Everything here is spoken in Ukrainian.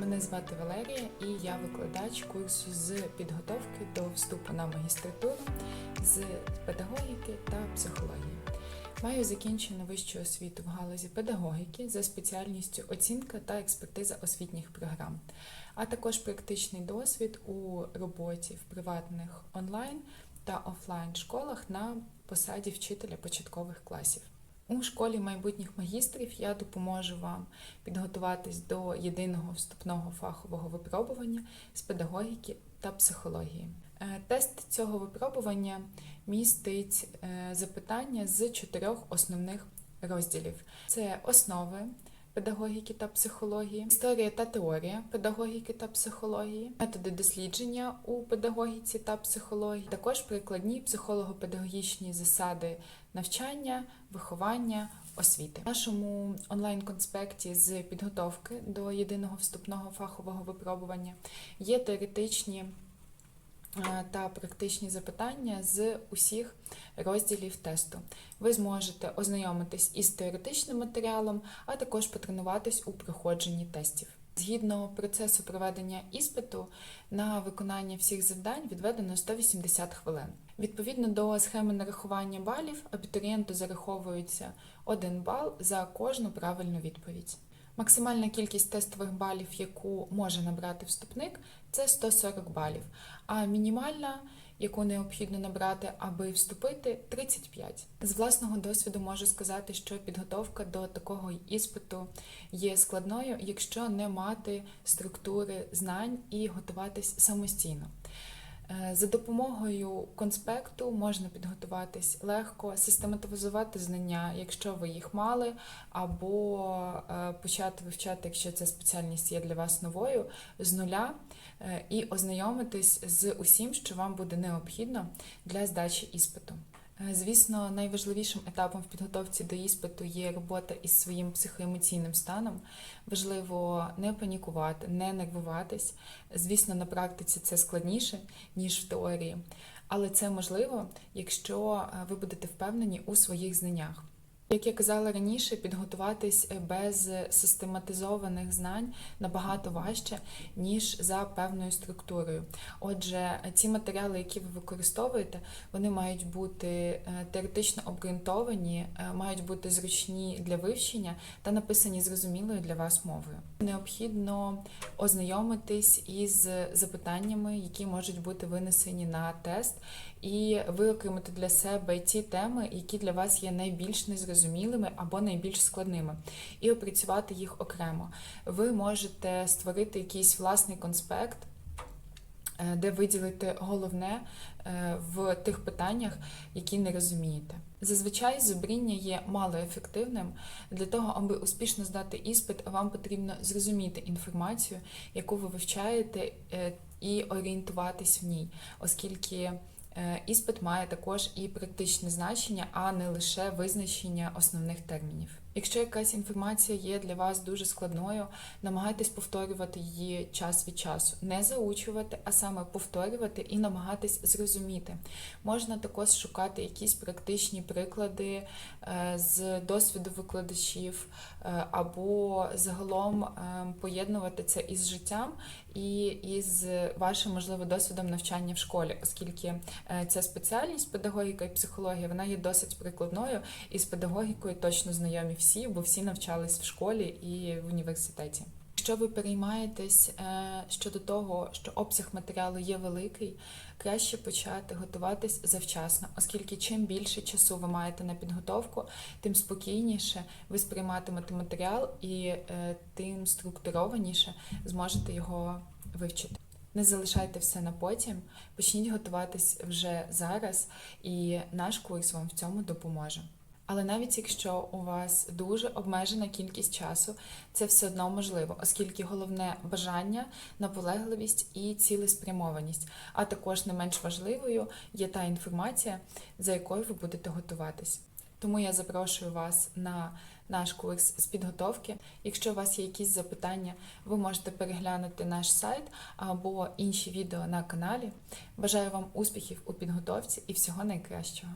Мене звати Валерія і я викладач курсу з підготовки до вступу на магістратуру з педагогіки та психології. Маю закінчену вищу освіту в галузі педагогіки за спеціальністю оцінка та експертиза освітніх програм, а також практичний досвід у роботі в приватних онлайн та офлайн школах на посаді вчителя початкових класів. У школі майбутніх магістрів я допоможу вам підготуватись до єдиного вступного фахового випробування з педагогіки та психології. Е, Тест цього випробування містить е, запитання з чотирьох основних розділів: це основи педагогіки та психології, історія та теорія педагогіки та психології, методи дослідження у педагогіці та психології, також прикладні психолого-педагогічні засади навчання, виховання, освіти. В нашому онлайн-конспекті з підготовки до єдиного вступного фахового випробування є теоретичні та практичні запитання з усіх розділів тесту. Ви зможете ознайомитись із теоретичним матеріалом, а також потренуватись у проходженні тестів. Згідно процесу проведення іспиту, на виконання всіх завдань відведено 180 хвилин. Відповідно до схеми нарахування балів, абітурієнту зараховується 1 бал за кожну правильну відповідь. Максимальна кількість тестових балів, яку може набрати вступник, це 140 балів, а мінімальна, яку необхідно набрати, аби вступити, 35. З власного досвіду можу сказати, що підготовка до такого іспиту є складною, якщо не мати структури знань і готуватись самостійно. Е, За допомогою конспекту можна підготуватись легко, систематизувати знання, якщо ви їх мали, або е, почати вивчати, якщо ця спеціальність є для вас новою, з нуля е, і ознайомитись з усім, що вам буде необхідно для здачі іспиту. Е, Звісно, найважливішим етапом в підготовці до іспиту є робота із своїм психоемоційним станом. Важливо не панікувати, не нервуватись. Звісно, на практиці це складніше, ніж в теорії, але це можливо, якщо е, ви будете впевнені у своїх знаннях. Як я казала раніше, підготуватись без систематизованих знань набагато важче, ніж за певною структурою. Отже, ці матеріали, які ви використовуєте, вони мають бути е, теоретично обґрунтовані, е, мають бути зручні для вивчення та написані зрозумілою для вас мовою. Необхідно ознайомитись із запитаннями, які можуть бути винесені на тест, і виокремити для себе ті теми, які для вас є найбільш незрозумілими або найбільш складними, і опрацювати їх окремо. Ви можете створити якийсь власний конспект. е, Де виділити головне е, в тих питаннях, які не розумієте. Зазвичай зубріння є малоефективним. Для того, аби успішно здати іспит, вам потрібно зрозуміти інформацію, яку ви вивчаєте, е, і орієнтуватись в ній, оскільки іспит має також і практичне значення, а не лише визначення основних термінів. Якщо якась інформація є для вас дуже складною, намагайтесь повторювати її час від часу, не заучувати, а саме повторювати і намагатись зрозуміти. Можна також шукати якісь практичні приклади е, з досвіду викладачів, е, або загалом е, поєднувати це із життям і із вашим, можливо, досвідом навчання в школі, оскільки ця спеціальність педагогіка і психологія вона є досить прикладною, і з педагогікою точно знайомі всі, бо всі навчались в школі і в університеті. Якщо ви переймаєтесь е, щодо того, що обсяг матеріалу є великий, краще почати готуватись завчасно, оскільки чим більше часу ви маєте на підготовку, тим спокійніше ви сприйматимете матеріал і е, тим структурованіше зможете його вивчити. Не залишайте все на потім, почніть готуватись вже зараз, і наш курс вам в цьому допоможе. Але навіть якщо у вас дуже обмежена кількість часу, це все одно можливо, оскільки головне бажання, наполегливість і цілеспрямованість. А також не менш важливою є та інформація, за якою ви будете готуватись. Тому я запрошую вас на наш курс з підготовки. Якщо у вас є якісь запитання, ви можете переглянути наш сайт або інші відео на каналі. Бажаю вам успіхів у підготовці і всього найкращого!